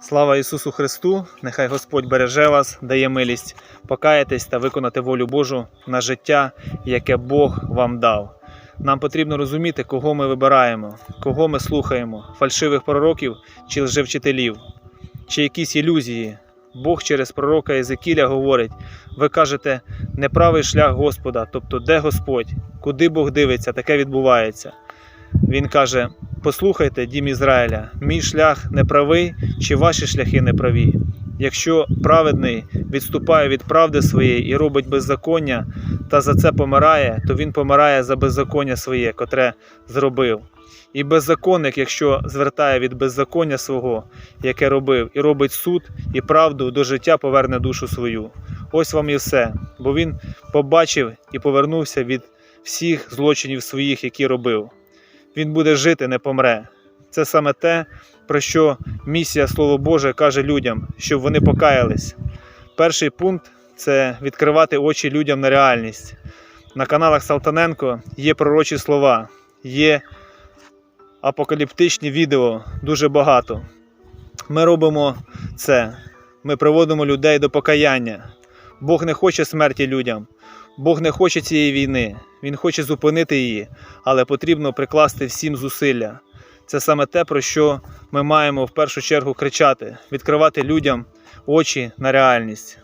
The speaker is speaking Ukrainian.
Слава Ісусу Христу! Нехай Господь береже вас, дає милість покаятись та виконати волю Божу на життя, яке Бог вам дав. Нам потрібно розуміти, кого ми вибираємо, кого ми слухаємо, фальшивих пророків чи лжевчителів, чи якісь ілюзії. Бог через пророка Єзекіля говорить: ви кажете, неправий шлях Господа, тобто де Господь, куди Бог дивиться, таке відбувається. Він каже: Послухайте, дім Ізраїля, мій шлях неправий, чи ваші шляхи неправі. Якщо праведний відступає від правди своєї і робить беззаконня, та за це помирає, то він помирає за беззаконня своє, котре зробив. І беззаконник, якщо звертає від беззаконня свого, яке робив, і робить суд і правду до життя поверне душу свою. Ось вам і все, бо він побачив і повернувся від всіх злочинів своїх, які робив. Він буде жити, не помре. Це саме те, про що місія Слово Боже каже людям, щоб вони покаялись. Перший пункт це відкривати очі людям на реальність. На каналах Салтаненко є пророчі слова, є апокаліптичні відео, дуже багато. Ми робимо це. Ми приводимо людей до покаяння. Бог не хоче смерті людям. Бог не хоче цієї війни. Він хоче зупинити її, але потрібно прикласти всім зусилля. Це саме те, про що ми маємо в першу чергу кричати, відкривати людям очі на реальність.